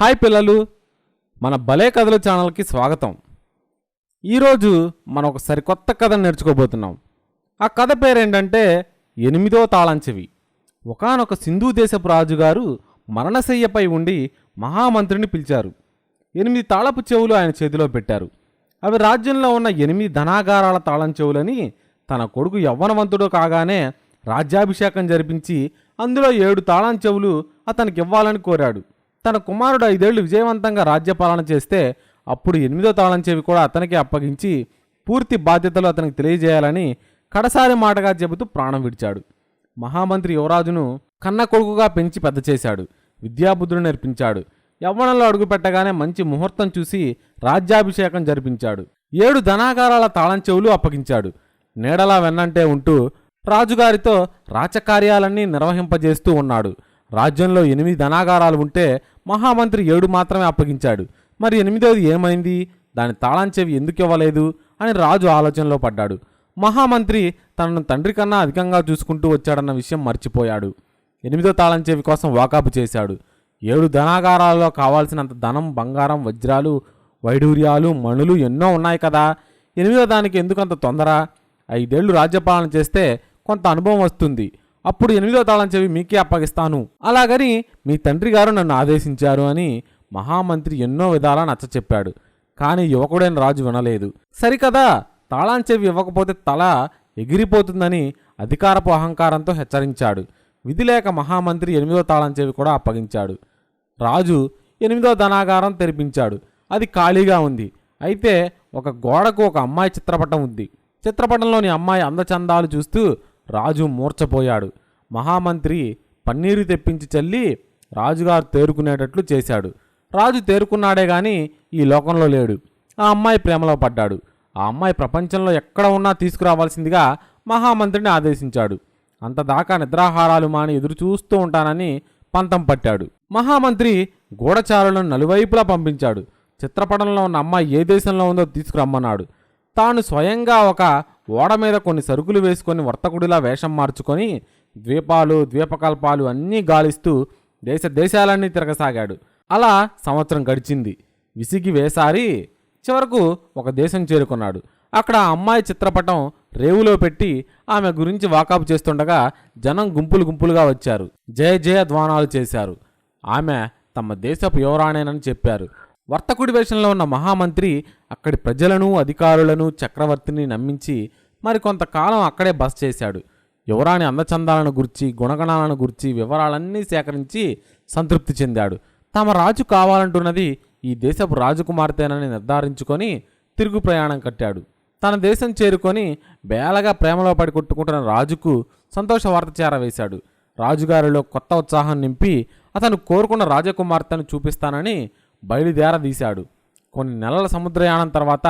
Hi పిల్లలు మన భలే కథలు ఛానల్కి స్వాగతం. ఈరోజు మనం ఒక సరికొత్త కథను నేర్చుకోబోతున్నాం. ఆ కథ పేరేంటంటే ఎనిమిదో తాళం చెవి ఒకనొక సింధు దేశపు రాజుగారు మరణశయ్యపై ఉండి మహామంత్రిని పిలిచారు. ఎనిమిది తాళపు చెవులు ఆయన చేతిలో పెట్టారు. అవి రాజ్యంలో ఉన్న ఎనిమిది ధనాగారాల తాళం చెవులని తన కొడుకు యవ్వనవంతుడు కాగానే రాజ్యాభిషేకం జరిపించి అందులో ఏడు తాళం చెవులు అతనికి ఇవ్వాలని కోరాడు. తన కుమారుడు ఐదేళ్ళు విజయవంతంగా రాజ్యపాలన చేస్తే అప్పుడు ఎనిమిదో తాళం చెవి కూడా అతనికి అప్పగించి పూర్తి బాధ్యతలు అతనికి తెలియజేయాలని కడసారి మాటగా చెబుతూ ప్రాణం విడిచాడు. మహామంత్రి యువరాజును కన్న కొడుకుగా పెంచి పెద్ద చేశాడు. విద్యాబుద్ధులు నేర్పించాడు. యవ్వనంలో అడుగుపెట్టగానే మంచి ముహూర్తం చూసి రాజ్యాభిషేకం జరిపించాడు. ఏడు ధనాగారాల తాళం చెవులు అప్పగించాడు. నీడలా వెన్నంటే ఉంటూ రాజుగారితో రాచకార్యాలన్నీ నిర్వహింపజేస్తూ ఉన్నాడు. రాజ్యంలో ఎనిమిది ధనాగారాలు ఉంటే మహామంత్రి ఏడు మాత్రమే అప్పగించాడు. మరి ఎనిమిదవది ఏమైంది? దాని తాళం చెవి ఎందుకు ఇవ్వలేదు? అని రాజు ఆలోచనలో పడ్డాడు. మహామంత్రి తనను తండ్రి కన్నా అధికంగా చూసుకుంటూ వచ్చాడన్న విషయం మర్చిపోయాడు. ఎనిమిదో తాళం చెవి కోసం వాకాపు చేశాడు. ఏడు ధనాగారాల్లో కావాల్సినంత ధనం బంగారం వజ్రాలు వైడూర్యాలు మణులు ఎన్నో ఉన్నాయి కదా? ఎనిమిదో దానికి ఎందుకంత తొందర? ఐదేళ్ళు రాజ్యపాలన చేస్తే కొంత అనుభవం వస్తుంది. అప్పుడు ఎనిమిదో తాళం చెవి మీకే అప్పగిస్తాను. అలాగని మీ తండ్రి గారు నన్ను ఆదేశించారు అని మహామంత్రి ఎన్నో విధాలా నచ్చ చెప్పాడు. కానీ యువకుడైన రాజు వినలేదు. సరికదా తాళం చెవి ఇవ్వకపోతే తల ఎగిరిపోతుందని అధికారపు అహంకారంతో హెచ్చరించాడు. విధి లేక మహామంత్రి ఎనిమిదో తాళం చెవి కూడా అప్పగించాడు. రాజు ఎనిమిదో ధనాగారం తెరిపించాడు. అది ఖాళీగా ఉంది. అయితే ఒక గోడకు ఒక అమ్మాయి చిత్రపటం ఉంది. చిత్రపటంలోని అమ్మాయి అందచందాలు చూస్తూ రాజు మూర్చపోయాడు మహామంత్రి పన్నీరు తెప్పించి చల్లి రాజుగారు తేరుకునేటట్లు చేశాడు. రాజు తేరుకున్నాడే గాని ఈ లోకంలో లేడు. ఆ అమ్మాయి ప్రేమలో పడ్డాడు. ఆ అమ్మాయి ప్రపంచంలో ఎక్కడ ఉన్నా తీసుకురావాల్సిందిగా మహామంత్రిని ఆదేశించాడు. అంతదాకా నిద్రాహారాలు మాని ఎదురు చూస్తూ ఉంటానని పంతం పట్టాడు. మహామంత్రి గూఢచారులను నలువైపులా పంపించాడు. చిత్రపటంలో ఉన్న అమ్మాయి ఏ దేశంలో ఉందో తీసుకురమ్మన్నాడు. తాను స్వయంగా ఒక ఓడ మీద కొన్ని సరుకులు వేసుకొని వర్తకుడిలా వేషం మార్చుకొని ద్వీపాలు ద్వీపకల్పాలు అన్నీ గాలిస్తూ దేశ దేశాలన్నీ తిరగసాగాడు. అలా సంవత్సరం గడిచింది. విసిగి వేసారి చివరకు ఒక దేశం చేరుకున్నాడు. అక్కడ అమ్మాయి చిత్రపటం రేవులో పెట్టి ఆమె గురించి వాకాపు చేస్తుండగా జనం గుంపులు గుంపులుగా వచ్చారు. జయ జయ ధ్వానాలు చేశారు. ఆమె తమ దేశపు యువరాణేనని చెప్పారు. వర్తకుడి వేషంలో ఉన్న మహామంత్రి అక్కడి ప్రజలను అధికారులను చక్రవర్తిని నమ్మించి మరికొంతకాలం అక్కడే బస చేశాడు. యువరాణి అందచందాలను గురించి గుణగణాలను గురించి వివరాలన్నీ సేకరించి సంతృప్తి చెందాడు. తమ రాజు కావాలంటున్నది ఈ దేశపు రాజకుమార్తెనని నిర్ధారించుకొని తిరుగు ప్రయాణం కట్టాడు. తన దేశం చేరుకొని బేలగా ప్రేమలో పడి కొట్టుకుంటున్న రాజుకు సంతోష వార్త చేరవేశాడు. రాజుగారిలో కొత్త ఉత్సాహం నింపి అతను కోరుకున్న రాజకుమార్తెను చూపిస్తానని బయలుదేరదీశాడు కొన్ని నెలల సముద్రయానం తర్వాత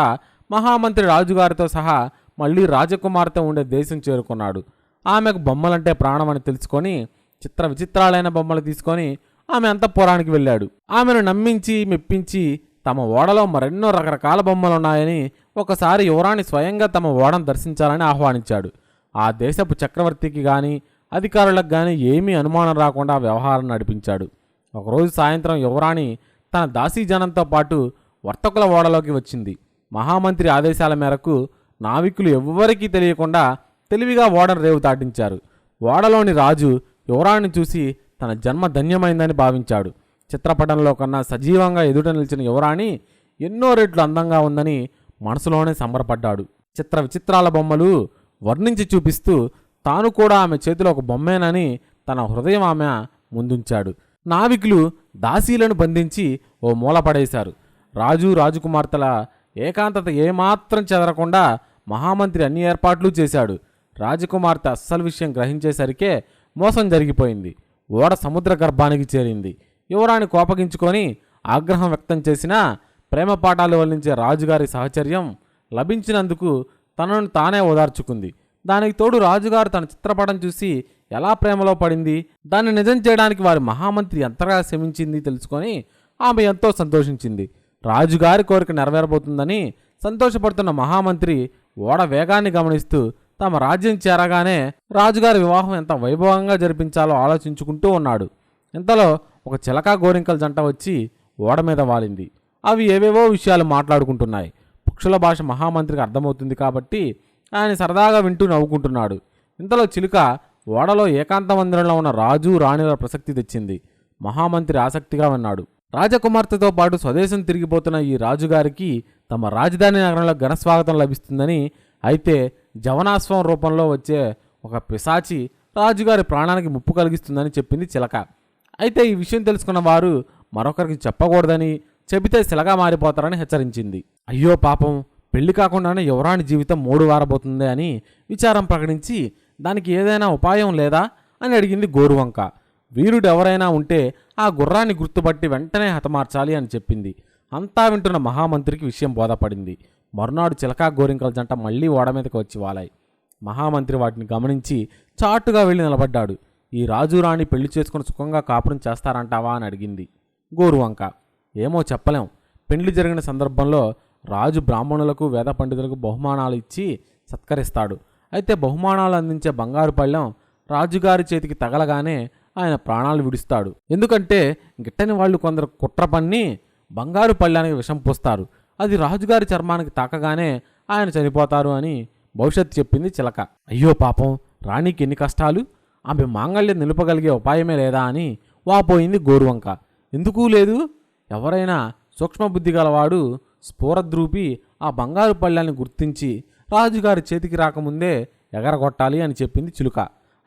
మహామంత్రి రాజుగారితో సహా మళ్ళీ రాజకుమార్తె ఉండే దేశం చేరుకున్నాడు. ఆమెకు బొమ్మలంటే ప్రాణమని తెలుసుకొని చిత్ర విచిత్రాలైన బొమ్మలు తీసుకొని ఆమె అంతఃపురానికి వెళ్ళాడు. ఆమెను నమ్మించి మెప్పించి తమ ఓడలో మరెన్నో రకరకాల బొమ్మలున్నాయని ఒకసారి యువరాణి స్వయంగా తమ ఓడను దర్శించాలని ఆహ్వానించాడు. ఆ దేశపు చక్రవర్తికి కానీ అధికారులకు కానీ ఏమీ అనుమానం రాకుండా వ్యవహారం నడిపించాడు. ఒకరోజు సాయంత్రం యువరాణి తన దాసీజనంతో పాటు వర్తకుల ఓడలోకి వచ్చింది. మహామంత్రి ఆదేశాల మేరకు నావికులు ఎవ్వరికీ తెలియకుండా తెలివిగా ఓడను రేవు దాటించారు. ఓడలోని రాజు యువరాణ్ణి చూసి తన జన్మ ధన్యమైందని భావించాడు. చిత్రపటంలో కన్నా సజీవంగా ఎదుట నిలిచిన యువరాణి ఎన్నో రెట్లు అందంగా ఉందని మనసులోనే సంబరపడ్డాడు. చిత్ర విచిత్రాల బొమ్మలు వర్ణించి చూపిస్తూ తాను కూడా ఆమె చేతిలో ఒక బొమ్మేనని తన హృదయం ఆమె ముందుంచాడు. నావికులు దాసీలను బంధించి ఓ మూల పడేశారు. రాజు రాజకుమార్తెల ఏకాంతత ఏమాత్రం చెదరకుండా మహామంత్రి అన్ని ఏర్పాట్లు చేశాడు. రాజకుమార్తె అస్సలు విషయం గ్రహించేసరికే మోసం జరిగిపోయింది. ఓడ సముద్ర గర్భానికి చేరింది. యువరాణి కోపగించుకొని ఆగ్రహం వ్యక్తం చేసినా ప్రేమ పాఠాలు వల్లించే రాజుగారి సహచర్యం లభించినందుకు తనను తానే ఓదార్చుకుంది. దానికి తోడు రాజుగారు తన చిత్రపటం చూసి ఎలా ప్రేమలో పడింది? దాన్ని నిజం చేయడానికి వారి మహామంత్రి ఎంతగా శ్రమించింది? తెలుసుకొని ఆమె ఎంతో సంతోషించింది. రాజుగారి కోరిక నెరవేరబోతుందని సంతోషపడుతున్న మహామంత్రి ఓడ వేగాన్ని గమనిస్తూ తమ రాజ్యం చేరగానే రాజుగారి వివాహం ఎంత వైభవంగా జరిపించాలో ఆలోచించుకుంటూ ఉన్నాడు. ఇంతలో ఒక చిలక గోరింకల జంట వచ్చి ఓడ మీద వాలింది. అవి ఏవేవో విషయాలు మాట్లాడుకుంటున్నాయి. పక్షుల భాష మహామంత్రికి అర్థమవుతుంది కాబట్టి ఆయన సరదాగా వింటూ నవ్వుకుంటున్నాడు. ఇంతలో చిలుక ఓడలో ఏకాంత మందిరంలో ఉన్న రాజు రాణిల ప్రసక్తి తెచ్చింది. మహామంత్రి ఆసక్తిగా విన్నాడు. రాజకుమార్తెతో పాటు స్వదేశం తిరిగిపోతున్న ఈ రాజుగారికి తమ రాజధాని నగరంలో ఘనస్వాగతం లభిస్తుందని అయితే జవనాశ్వం రూపంలో వచ్చే ఒక పిశాచి రాజుగారి ప్రాణానికి ముప్పు కలిగిస్తుందని చెప్పింది చిలక. అయితే ఈ విషయం తెలుసుకున్న వారు మరొకరికి చెప్పకూడదని చెబితే శిలగా మారిపోతారని హెచ్చరించింది. అయ్యో పాపం! పెళ్ళి కాకుండానే యువరాణి జీవితం మూడు వారబోతుంది అని విచారం ప్రకటించి దానికి ఏదైనా ఉపాయం లేదా? అని అడిగింది గోరువంక. వీరుడు ఎవరైనా ఉంటే ఆ గుర్రాన్ని గుర్తుపట్టి వెంటనే హతమార్చాలి అని చెప్పింది. అంతా వింటున్న మహామంత్రికి విషయం బోధపడింది. మరునాడు చిలకా గోరింకల జంట మళ్ళీ ఓడ మీదకి వచ్చి వాలాయి. మహామంత్రి వాటిని గమనించి చాటుగా వెళ్ళి నిలబడ్డాడు. ఈ రాజు రాణి పెళ్ళి చేసుకుని సుఖంగా కాపురం చేస్తారంటావా? అని అడిగింది గోరువంక. ఏమో చెప్పలేం. పెళ్ళి జరిగిన సందర్భంలో రాజు బ్రాహ్మణులకు వేద పండితులకు బహుమానాలు ఇచ్చి సత్కరిస్తాడు. అయితే బహుమానాలు అందించే బంగారు పళ్ళెం రాజుగారి చేతికి తగలగానే ఆయన ప్రాణాలు విడుస్తాడు. ఎందుకంటే గిట్టని వాళ్ళు కొందరు కుట్ర పన్ని బంగారు పళ్ళానికి విషం పోస్తారు. అది రాజుగారి చర్మానికి తాకగానే ఆయన చనిపోతారు అని భవిష్యత్తు చెప్పింది చిలక. అయ్యో పాపం రాణికి ఎన్ని కష్టాలు? ఆమె మాంగళ్యం నిలుపగలిగే ఉపాయమే లేదా అని వాపోయింది గోరువంక. ఎందుకు లేదు? ఎవరైనా సూక్ష్మబుద్ధి గలవాడు స్ఫూరద్రూపి ఆ బంగారు పళ్ళాన్ని గుర్తించి రాజుగారి చేతికి రాకముందే ఎగరగొట్టాలి అని చెప్పింది చిలుక.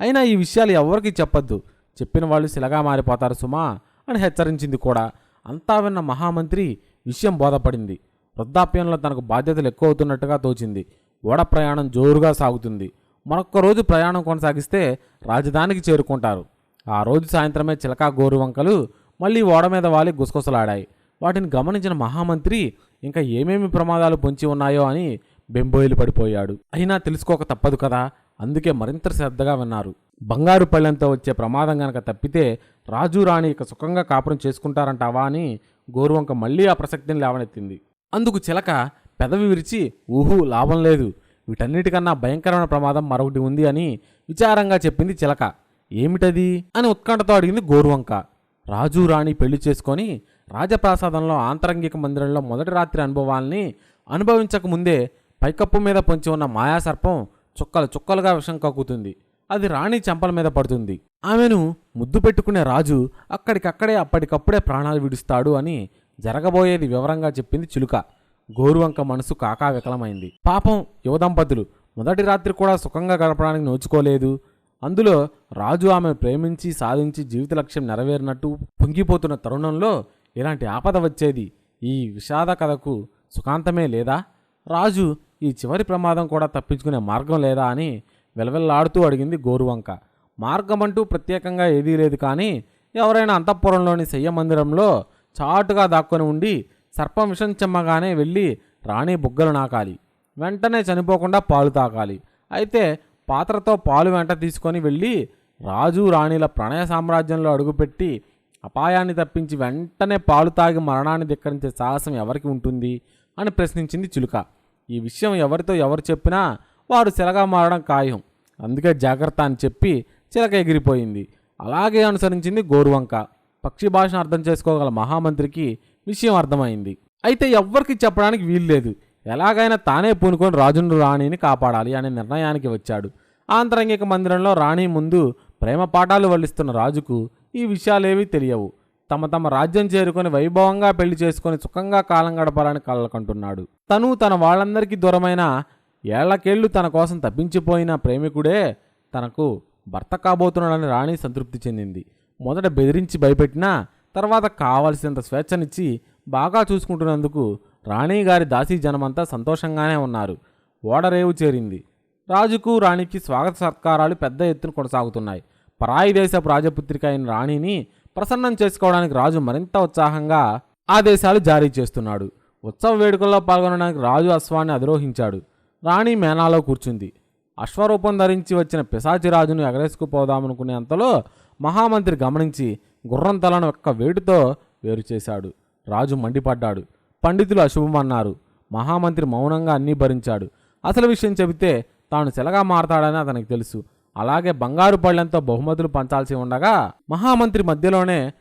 అయినా ఈ విషయాలు ఎవరికీ చెప్పొద్దు. చెప్పిన వాళ్ళు శిలగా మారిపోతారు సుమా అని హెచ్చరించింది కూడా. అంతా విన్న మహామంత్రి విషయం బోధపడింది. వృద్ధాప్యంలో తనకు బాధ్యతలు ఎక్కువ అవుతున్నట్టుగా తోచింది. ఓడ ప్రయాణం జోరుగా సాగుతుంది. మరొక్క రోజు ప్రయాణం కొనసాగిస్తే రాజధానికి చేరుకుంటారు. ఆ రోజు సాయంత్రమే చిలకా గోరువంకలు మళ్ళీ ఓడ మీద వాలి గుసగుసలాడాయి. వాటిని గమనించిన మహామంత్రి ఇంకా ఏమేమి ప్రమాదాలు పొంచి ఉన్నాయో అని బెంబోయిలు పడిపోయాడు. అయినా తెలుసుకోక తప్పదు కదా అందుకే మరింత శ్రద్ధగా విన్నారు. బంగారు పళ్ళెంతో వచ్చే ప్రమాదం గనక తప్పితే రాజు రాణి ఇక సుఖంగా కాపురం చేసుకుంటారంటావా అని గోరువంక మళ్ళీ ఆ ప్రసక్తిని లేవనెత్తింది. అందుకు చిలక పెదవి విరిచి ఊహు లాభం లేదు. వీటన్నిటికన్నా భయంకరమైన ప్రమాదం మరొకటి ఉంది అని విచారంగా చెప్పింది చిలక. ఏమిటది? అని ఉత్కంఠతో అడిగింది గోరువంక. రాజు రాణి పెళ్ళి చేసుకొని రాజప్రాసాదంలో ఆంతరంగిక మందిరంలో మొదటి రాత్రి అనుభవాల్ని అనుభవించక ముందే పైకప్పు మీద పొంచి ఉన్న మాయాసర్పం చుక్కలు చుక్కలుగా విషం కక్కుతుంది. అది రాణి చెంపల మీద పడుతుంది. ఆమెను ముద్దు పెట్టుకునే రాజు అక్కడికక్కడే అప్పటికప్పుడే ప్రాణాలు విడుస్తాడు అని జరగబోయేది వివరంగా చెప్పింది చిలుక. గోరువంక మనసు కాకా వికలమైంది. పాపం యువ దంపతులు మొదటి రాత్రి కూడా సుఖంగా గడపడానికి నోచుకోలేదు. అందులో రాజు ఆమె ప్రేమించి సాధించి జీవిత లక్ష్యం నెరవేరినట్టు పొంగిపోతున్న తరుణంలో ఇలాంటి ఆపద వచ్చేది ఈ విషాద కథకు సుఖాంతమే లేదా? రాజు ఈ చివరి ప్రమాదం కూడా తప్పించుకునే మార్గం లేదా అని వెలవెల్లాడుతూ అడిగింది గోరువంక. మార్గం అంటూ ప్రత్యేకంగా ఏదీ లేదు కానీ ఎవరైనా అంతఃపురంలోని శయ్య మందిరంలో చాటుగా దాక్కొని ఉండి సర్పం విషం చెమ్మగానే వెళ్ళి రాణి బుగ్గలు నాకాలి. వెంటనే చనిపోకుండా పాలు తాకాలి అయితే పాత్రతో పాలు వెంట తీసుకొని వెళ్ళి రాజు రాణిల ప్రణయ సామ్రాజ్యంలో అడుగుపెట్టి అపాయాన్ని తప్పించి వెంటనే పాలు తాగి మరణాన్ని ధిక్కరించే సాహసం ఎవరికి ఉంటుంది? అని ప్రశ్నించింది చిలుక. ఈ విషయం ఎవరితో ఎవరు చెప్పినా వారు శిలగా మారడం ఖాయం. అందుకే జాగ్రత్త అని చెప్పి చిలక ఎగిరిపోయింది. అలాగే అనుసరించింది గోరువంక. పక్షి భాషను అర్థం చేసుకోగల మహామంత్రికి విషయం అర్థమైంది. అయితే ఎవ్వరికి చెప్పడానికి వీల్లేదు. ఎలాగైనా తానే పూనుకొని రాజును రాణిని కాపాడాలి అనే నిర్ణయానికి వచ్చాడు. ఆంతరంగిక మందిరంలో రాణి ముందు ప్రేమ పాఠాలు వల్లిస్తున్న రాజుకు ఈ విషయాలేవీ తెలియవు. తమ తమ రాజ్యం చేరుకొని వైభవంగా పెళ్ళి చేసుకొని సుఖంగా కాలం గడపాలని కలకంటున్నాడు. తను తన వాళ్ళందరికీ దూరమైన ఏళ్ళకేళ్ళు తన కోసం తప్పించిపోయిన ప్రేమికుడే తనకు భర్త కాబోతున్నాడని రాణి సంతృప్తి చెందింది. మొదట బెదిరించి భయపెట్టినా తర్వాత కావలసినంత స్వేచ్ఛనిచ్చి బాగా చూసుకుంటున్నందుకు రాణి గారి దాసీ జనమంతా సంతోషంగానే ఉన్నారు. ఓడరేవు చేరింది. రాజుకు రాణికి స్వాగత సత్కారాలు పెద్ద ఎత్తున కొనసాగుతున్నాయి. పరాయి దేశపు రాజపుత్రిక అయిన రాణిని ప్రసన్నం చేసుకోవడానికి రాజు మరింత ఉత్సాహంగా ఆదేశాలు జారీ చేస్తున్నాడు. ఉత్సవ వేడుకల్లో పాల్గొనడానికి రాజు అశ్వాన్ని అధిరోహించాడు. రాణి మేనాలో కూర్చుంది. అశ్వరూపం ధరించి వచ్చిన పిశాచిరాజును ఎగరేసుకుపోదామనుకునే అంతలో మహామంత్రి గమనించి గుర్రం తలను ఒక్క వేటుతో వేరు చేశాడు. రాజు మండిపడ్డాడు. పండితులు అశుభమన్నారు. మహామంత్రి మౌనంగా అన్నీ భరించాడు. అసలు విషయం చెబితే తాను సెలగా మారతాడని అతనికి తెలుసు. అలాగే బంగారు పళ్ళెంతో బహుమతులు పంచాల్సి ఉండగా మహామంత్రి మధ్యలోనే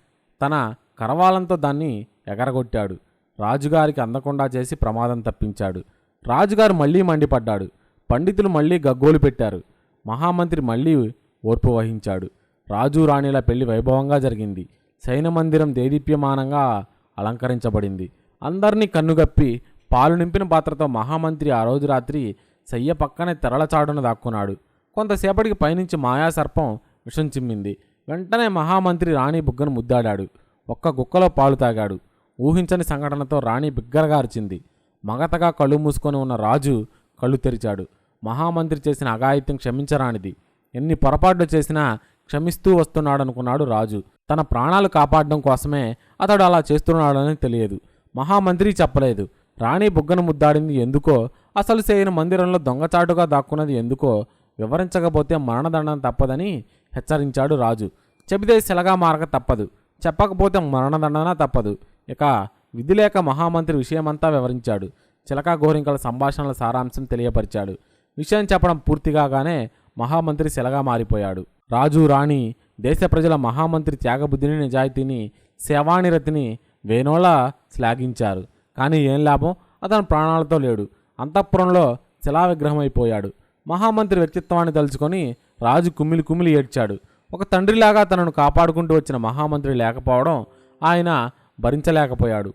తన కరవాలంతో దాన్ని ఎగరగొట్టాడు. రాజుగారికి అందకుండా చేసి ప్రమాదం తప్పించాడు. రాజుగారు మళ్ళీ మండిపడ్డాడు. పండితులు మళ్ళీ గగ్గోలు పెట్టారు. మహామంత్రి మళ్ళీ ఓర్పు వహించాడు. రాజు రాణిల పెళ్ళి వైభవంగా జరిగింది. సైన మందిరం దేదీప్యమానంగా అలంకరించబడింది. అందరినీ కన్నుగప్పి పాలు నింపిన పాత్రతో మహామంత్రి ఆ రోజు రాత్రి సయ్య పక్కనే తెరలచాడున దాక్కున్నాడు. కొంతసేపటికి పైనుంచి మాయాసర్పం విషం చిమ్మింది. వెంటనే మహామంత్రి రాణి బుగ్గను ముద్దాడాడు. ఒక్క గుక్కలో పాలు తాగాడు. ఊహించని సంఘటనతో రాణి బిగ్గరగా అరిచింది మగతగా కళ్ళు మూసుకొని ఉన్న రాజు కళ్ళు తెరిచాడు. మహామంత్రి చేసిన అఘాయిత్యం క్షమించరానిది. ఎన్ని పొరపాట్లు చేసినా క్షమిస్తూ వస్తున్నాడనుకున్నాడు రాజు. తన ప్రాణాలు కాపాడడం కోసమే అతడు అలా చేస్తున్నాడని తెలియదు. మహామంత్రి చెప్పలేదు. రాణి బుగ్గను ముద్దాడింది ఎందుకో అసలు చేయని మందిరంలో దొంగచాటుగా దాక్కున్నది ఎందుకో వివరించకపోతే మరణదండం తప్పదని హెచ్చరించాడు రాజు. చెబితే శిలగా మారక తప్పదు. చెప్పకపోతే మరణదండన తప్పదు. ఇక విధి లేక మహామంత్రి విషయమంతా వివరించాడు. చిలక గోరింకల సంభాషణల సారాంశం తెలియపరిచాడు. విషయం చెప్పడం పూర్తిగానే మహామంత్రి శిలగా మారిపోయాడు. రాజు రాణి దేశ ప్రజల మహామంత్రి త్యాగబుద్ధిని నిజాయితీని సేవానిరతిని వేణోలా శ్లాఘించారు. కానీ ఏం లాభం? అతను ప్రాణాలతో లేడు. అంతఃపురంలో శిలా విగ్రహమైపోయాడు మహామంత్రి వ్యక్తిత్వాన్ని తలుచుకొని రాజు కుమ్మిలి కుమ్మిలి ఏడ్చాడు. ఒక తండ్రిలాగా తనను కాపాడుకుంటూ వచ్చిన మహామంత్రి లేకపోవడం ఆయన భరించలేకపోయాడు.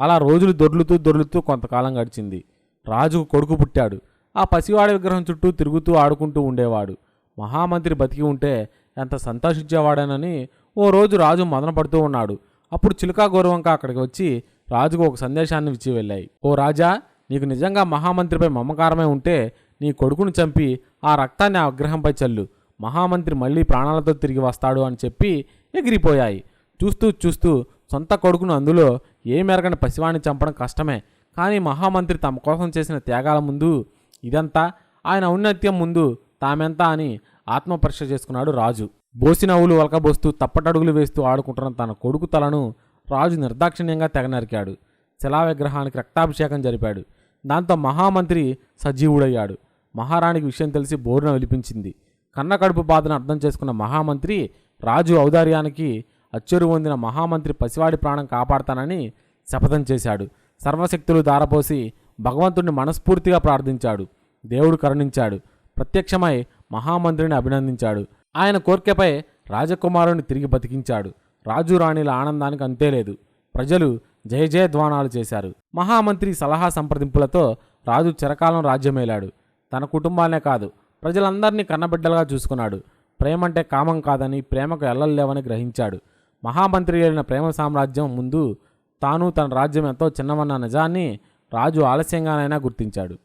అలా రోజులు దొర్లుతూ దొర్లుతూ కొంతకాలం గడిచింది. రాజుకు కొడుకు పుట్టాడు. ఆ పసివాడి విగ్రహం చుట్టూ తిరుగుతూ ఆడుకుంటూ ఉండేవాడు. మహామంత్రి బతికి ఉంటే ఎంత సంతోషించేవాడేనని ఓ రోజు రాజు మదనపడుతూ ఉన్నాడు. అప్పుడు చిలుకా గౌరవంక అక్కడికి వచ్చి రాజుకు ఒక సందేశాన్ని ఇచ్చి వెళ్ళాయి. ఓ రాజా నీకు నిజంగా మహామంత్రిపై మమకారమే ఉంటే నీ కొడుకును చంపి ఆ రక్తాన్ని ఆ విగ్రహంపై చల్లు. మహామంత్రి మళ్ళీ ప్రాణాలతో తిరిగి వస్తాడు అని చెప్పి ఎగిరిపోయాయి. చూస్తూ చూస్తూ సొంత కొడుకును అందులో ఏ మెరగని పసివాణ్ణి చంపడం కష్టమే. కానీ మహామంత్రి తమ కోసం చేసిన త్యాగాల ముందు ఇదంతా ఆయన ఔన్నత్యం ముందు తామెంత అని ఆత్మపరీక్ష చేసుకున్నాడు రాజు. బోసినవులు వలకబోస్తూ తప్పటడుగులు వేస్తూ ఆడుకుంటున్న తన కొడుకు తలను రాజు నిర్దాక్షిణ్యంగా తెగనరికాడు శిలా విగ్రహానికి రక్తాభిషేకం జరిపాడు. దాంతో మహామంత్రి సజీవుడయ్యాడు. మహారాణికి విషయం తెలిసి బోరున విలిపించింది. కన్న కడుపు బాధను అర్థం చేసుకున్న మహామంత్రి రాజు ఔదార్యానికి అచ్చెరు పొందిన మహామంత్రి పసివాడి ప్రాణం కాపాడతానని శపథం చేశాడు. సర్వశక్తులు దారపోసి భగవంతుడిని మనస్ఫూర్తిగా ప్రార్థించాడు. దేవుడు కరుణించాడు. ప్రత్యక్షమై మహామంత్రిని అభినందించాడు. ఆయన కోర్కెపై రాజకుమారుని తిరిగి బతికించాడు. రాజు రాణిల ఆనందానికి అంతే లేదు. ప్రజలు జయ జయధ్వానాలు చేశారు. మహామంత్రి సలహా సంప్రదింపులతో రాజు చిరకాలం రాజ్యమేలాడు. తన కుటుంబాన్నే కాదు ప్రజలందరినీ కన్నబిడ్డలుగా చూసుకున్నాడు. ప్రేమంటే కామం కాదని ప్రేమకు ఎల్లలేవని గ్రహించాడు. మహామంత్రి ఏలిన ప్రేమ సామ్రాజ్యం ముందు తాను తన రాజ్యం ఎంతో చిన్నవన్న నిజాన్ని రాజు ఆలస్యంగానైనా గుర్తించాడు.